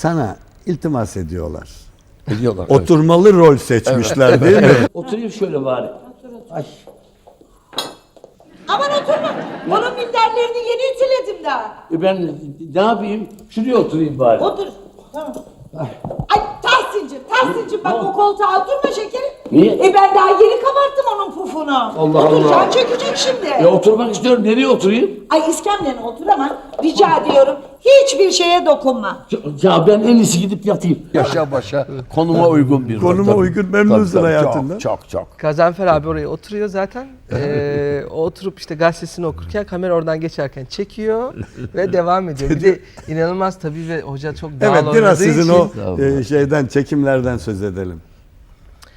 sana iltimas ediyorlar. Ediyorlar. evet. Oturmalı rol seçmişler değil mi? Oturayım şöyle bari. Ay. Aman oturma. Onun minderlerini yeni ütüledim daha. E ben ne yapayım? Şuraya oturayım bari. Otur. Tamam. Ay Tahsin'cim, Tahsin'cim bak o koltuğa oturma şekerim. Niye? E ben daha yeni kabarttım onun pufunu. Allah Oturacağım Allah. çökecek şimdi. E oturmak istiyorum. Nereye oturayım? Ay iskemlene otur ama rica ediyorum hiçbir şeye dokunma. Ya- Ya ben en iyisi gidip yatayım. Yaşa başa. Konuma uygun bir Konuma rol. uygun, memnunsun Tabii, tabii. hayatından. Çok çok çok. Gazanfer abi oraya oturuyor zaten. Ee, o oturup işte gazetesini okurken kamera oradan geçerken çekiyor ve devam ediyor. Bir de inanılmaz tabii ve hoca çok doğal Evet biraz sizin için- o Tamam. e, şeyden çekimlerden söz edelim.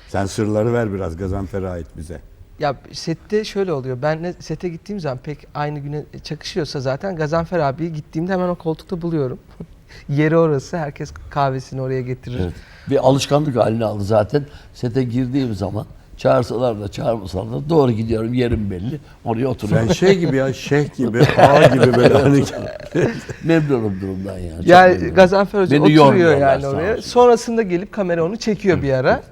Sen sırları ver biraz Gazanfer'e ait bize. Ya sette şöyle oluyor. Ben sete gittiğim zaman pek aynı güne çakışıyorsa zaten Gazanfer abiyi gittiğimde hemen o koltukta buluyorum. Yeri orası. Herkes kahvesini oraya getirir. Evet. Bir alışkanlık haline aldı zaten. Sete girdiğim zaman çağırsalar da çağırmasalar da doğru gidiyorum yerim belli. Oraya oturuyorum. Sen şey gibi ya şeyh gibi, ağa gibi böyle hani Memnunum durumdan yani. Çok Yani memnunum. Gazanfer Hoca Beni oturuyor yormuyorlar, yani sağ oraya. Sonrasında gelip kamera onu çekiyor bir ara.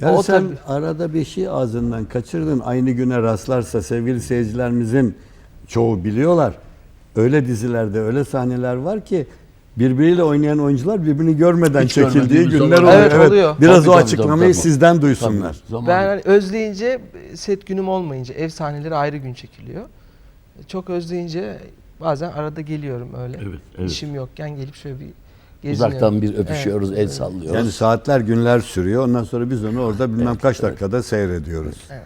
Yani O sen tabii. arada bir şey ağzından kaçırdın. Aynı güne rastlarsa sevgili seyircilerimizin çoğu biliyorlar. Öyle dizilerde öyle sahneler var ki birbiriyle oynayan oyuncular birbirini görmeden Hiç çekildiği günler oluyor. Evet, oluyor. Biraz Tabii, o açıklamayı tabii, tabii. sizden duysunlar. Tabii, zaman- Ben hani özleyince set günüm olmayınca ev sahneleri ayrı gün çekiliyor. Çok özleyince bazen arada geliyorum öyle. Evet, evet. İşim yokken gelip şöyle bir geziniyorum. Uzaktan bir öpüşüyoruz, Evet, el evet. sallıyoruz. Yani saatler günler sürüyor. Ondan sonra biz onu orada bilmem kaç dakikada seyrediyoruz. Evet.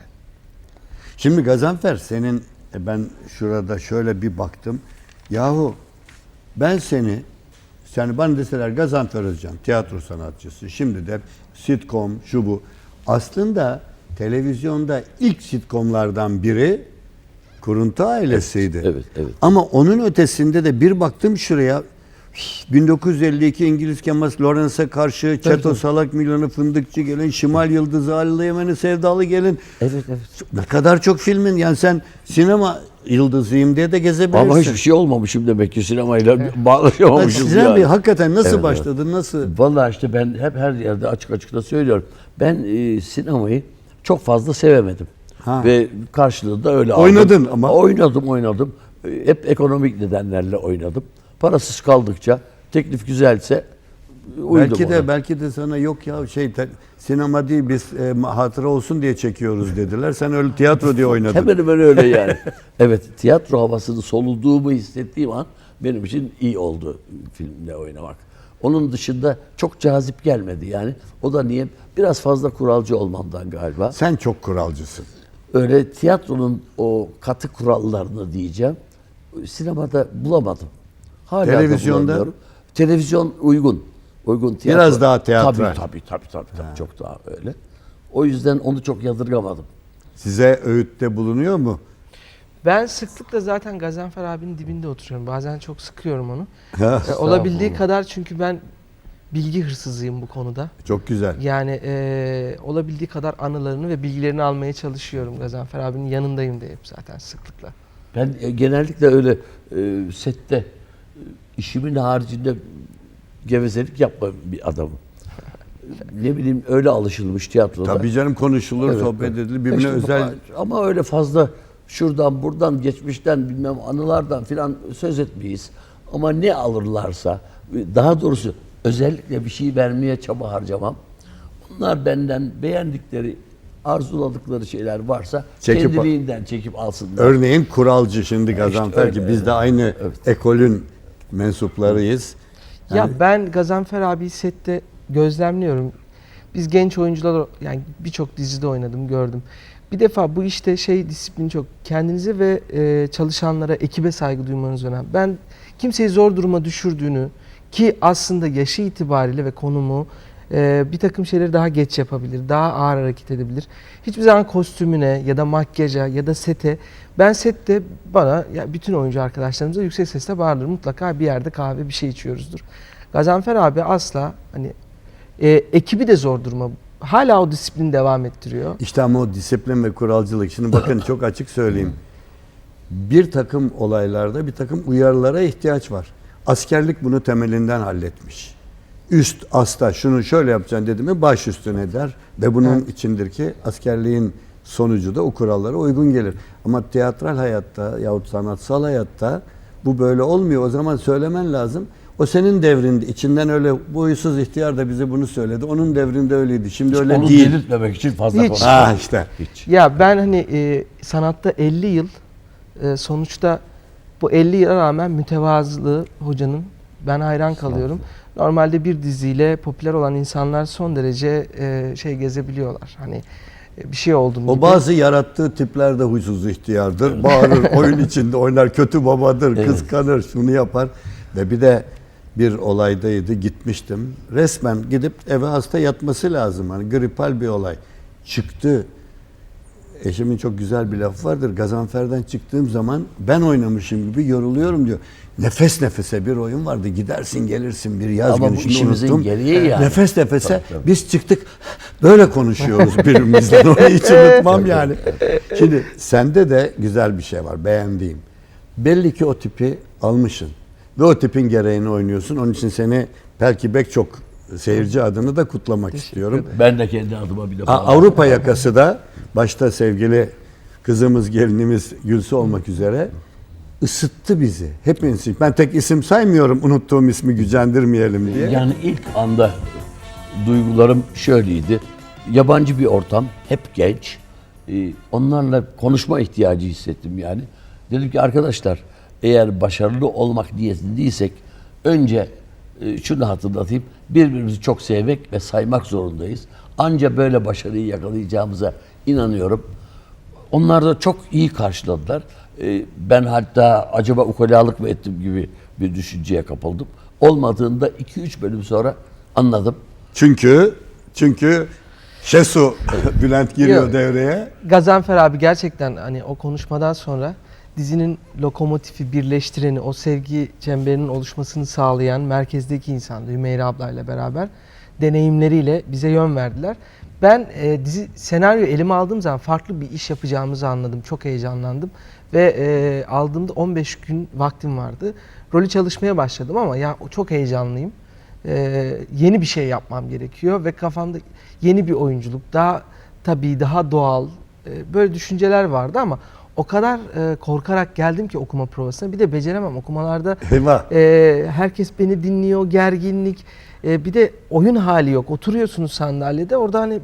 Şimdi Gazanfer senin e, ben şurada şöyle bir baktım. Yahu ben seni yani bana deseler Gazanfer Özcan tiyatro sanatçısı şimdi de sitcom şu bu. Aslında televizyonda ilk sitcomlardan biri Kuruntu ailesiydi. evet, evet. Ama onun ötesinde de bir baktım şuraya 1952 İngiliz kemas Lawrence'a karşı Çeto Salak Milyonu Fındıkçı gelin Şimal Yıldızı Halil Yemen'i Sevdalı gelin Evet evet. ne kadar çok filmin yani sen sinema yıldızıyım diye de gezebilirsin. Ama hiçbir şey olmamışım demek ki sinemayla bağlaşamamışım Sinan yani. Bey hakikaten nasıl Evet, evet. başladı nasıl? Vallahi işte ben hep her yerde açık açık da söylüyorum. Ben e, sinemayı çok fazla sevemedim. Ha. Ve karşılığında da öyle aldım. Oynadın ama. Oynadım oynadım. E, Hep ekonomik nedenlerle oynadım. Parasız kaldıkça teklif güzelse uydum belki de ona. belki de sana yok ya şey te- sinema değil biz e, hatıra olsun diye çekiyoruz dediler. Sen öyle tiyatro diye oynadın. Hemen hemen öyle yani. evet tiyatro havasını soluduğumu hissettiğim an benim için iyi oldu filmde oynamak. Onun dışında çok cazip gelmedi yani. O da niye? Biraz fazla kuralcı olmamdan galiba. Sen çok kuralcısın. Öyle tiyatronun o katı kurallarını diyeceğim. Sinemada bulamadım. Hala da Televizyonda? Televizyon uygun. Uygun tiyatro. Biraz daha tiyatral. Tabii tabii tabii tabii, tabii çok daha öyle. O yüzden onu çok yadırgamadım. Size öğütte bulunuyor mu? Ben sıklıkla zaten Gazanfer abinin dibinde oturuyorum. Bazen çok sıkıyorum onu. Ha, Ee, olabildiği kadar çünkü ben bilgi hırsızıyım bu konuda. çok güzel. Yani e, olabildiği kadar anılarını ve bilgilerini almaya çalışıyorum. Gazanfer abinin yanındayım de hep zaten sıklıkla. Ben e, genellikle öyle e, sette e, işimin haricinde gevezelik yapmayan bir adamım. ne bileyim öyle alışılmış tiyatroda. Tabii canım konuşulur, Evet, sohbet evet. edilir, birbirine İşte özel ama- öyle fazla şuradan buradan geçmişten bilmem anılardan filan söz etmeyiz. Ama ne alırlarsa daha doğrusu özellikle bir şey vermeye çaba harcamam. Onlar benden beğendikleri arzuladıkları şeyler varsa Çekip- kendiliğinden çekip alsınlar. Örneğin kuralcı şimdi Gazanfer öyle, ki biz de aynı ekolün mensuplarıyız. Ya ben Gazanfer abi sette gözlemliyorum. Biz genç oyuncular yani birçok dizide oynadım, gördüm. Bir defa bu işte şey disiplini çok. Kendinize ve e, çalışanlara, ekibe saygı duymanız önemli. Ben kimseyi zor duruma düşürdüğünü ki aslında yaşı itibariyle ve konumu e, bir takım şeyleri daha geç yapabilir, daha ağır hareket edebilir. Hiçbir zaman kostümüne ya da makyaja ya da sete ben sette bana ya bütün oyuncu arkadaşlarımıza yüksek sesle bağırır. Mutlaka bir yerde kahve bir şey içiyoruzdur. Gazanfer abi asla hani e, ekibi de zor duruma hala o disiplini devam ettiriyor. İşte ama o disiplin ve kuralcılık. Şimdi bakın çok açık söyleyeyim. Bir takım olaylarda bir takım uyarılara ihtiyaç var. Askerlik bunu temelinden halletmiş. Üst asta şunu şöyle yapacaksın dedi mi baş üstüne der ve bunun içindir ki askerliğin sonucu da o kurallara uygun gelir. Ama tiyatral hayatta yahut sanatsal hayatta bu böyle olmuyor. O zaman söylemen lazım. O senin devrinde içinden öyle bu huysuz ihtiyar da bize bunu söyledi. Onun devrinde öyleydi. Şimdi öyle Onu değil. delirtmemek için fazla Hiç. konuşma. Ha işte. Hiç. Ya ben hani e, sanatta 50 yıl e, sonuçta bu 50 yıla rağmen mütevazılığı hocanın ben hayran kalıyorum. Normalde bir diziyle popüler olan insanlar son derece e, şey gezebiliyorlar. Hani e, bir şey oldum O gibi. bazı yarattığı tipler de huysuz ihtiyardır. Bağırır, oyun içinde oynar, kötü babadır, kıskanır, şunu yapar. Ve bir de bir olaydaydı, gitmiştim. Resmen gidip eve hasta yatması lazım. Hani gripal bir olay. Çıktı. Eşimin çok güzel bir lafı vardır. Gazanfer'den çıktığım zaman ben oynamışım gibi yoruluyorum diyor. Nefes nefese bir oyun vardı. Gidersin gelirsin bir yaz Ama günü. Şimdi işimizin unuttum. gereği yani. Nefes nefese Tabii, tabii. biz çıktık böyle konuşuyoruz birbirimizle. Onu hiç unutmam yani. Şimdi sende de güzel bir şey var beğendiğim. Belli ki o tipi almışsın. Ve o tipin gereğini oynuyorsun. Onun için seni belki pek çok seyirci adını da kutlamak istiyorum. Ben de kendi adıma bir defa. A- Avrupa yakası da başta sevgili kızımız, gelinimiz Gülsü olmak üzere ısıttı bizi. Hepimiz. Ben tek isim saymıyorum unuttuğum ismi gücendirmeyelim diye. Yani ilk anda duygularım şöyleydi. Yabancı bir ortam, hep genç. Ee, Onlarla konuşma ihtiyacı hissettim yani. Dedim ki arkadaşlar eğer başarılı olmak niyetindeysek önce şunu hatırlatayım. Birbirimizi çok sevmek ve saymak zorundayız. Anca böyle başarıyı yakalayacağımıza inanıyorum. Onlar da çok iyi karşıladılar. Ee, Ben hatta acaba ukalalık mı ettim gibi bir düşünceye kapıldım. Olmadığında 2-3 bölüm sonra anladım. Çünkü çünkü Şesu Bülent giriyor Yok. devreye. Gazanfer abi gerçekten hani o konuşmadan sonra dizinin lokomotifi, birleştireni, o sevgi çemberinin oluşmasını sağlayan merkezdeki insandı Hümeyra ablayla beraber deneyimleriyle bize yön verdiler. Ben e, dizi senaryo elime aldığım zaman farklı bir iş yapacağımızı anladım. Çok heyecanlandım ve e, aldığımda 15 gün vaktim vardı. Rolü çalışmaya başladım ama ya çok heyecanlıyım. E, yeni bir şey yapmam gerekiyor ve kafamda yeni bir oyunculuk, daha tabii daha doğal e, böyle düşünceler vardı ama o kadar e, korkarak geldim ki okuma provasına. Bir de beceremem okumalarda. Eyvah. E, herkes beni dinliyor, gerginlik. E, bir de oyun hali yok. Oturuyorsunuz sandalyede. Orada hani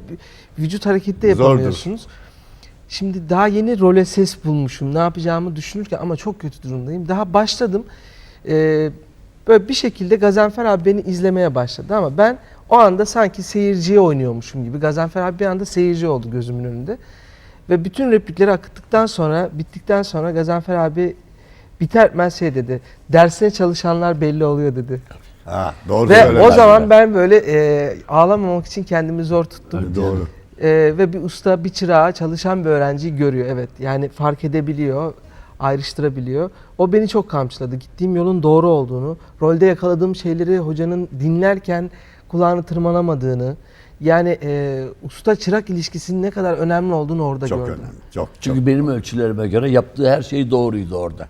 vücut hareketi de Zordur. yapamıyorsunuz. Şimdi daha yeni role ses bulmuşum. Ne yapacağımı düşünürken ama çok kötü durumdayım. Daha başladım. E, böyle bir şekilde Gazanfer abi beni izlemeye başladı ama ben o anda sanki seyirciye oynuyormuşum gibi. Gazanfer abi bir anda seyirci oldu gözümün önünde. Ve bütün replikleri akıttıktan sonra, bittikten sonra Gazanfer abi biter bitmez şey dedi. Dersine çalışanlar belli oluyor dedi. Ha, doğru Ve o zaman ben böyle e, ağlamamak için kendimi zor tuttum. Doğru. E, ve bir usta, bir çırağı, çalışan bir öğrenciyi görüyor. Evet yani fark edebiliyor, ayrıştırabiliyor. O beni çok kamçıladı. Gittiğim yolun doğru olduğunu, rolde yakaladığım şeyleri hocanın dinlerken kulağını tırmalamadığını, yani e, usta çırak ilişkisinin ne kadar önemli olduğunu orada Çok gördüm. önemli. Çok. Çünkü benim ölçülerime göre yaptığı her şey doğruydu orada.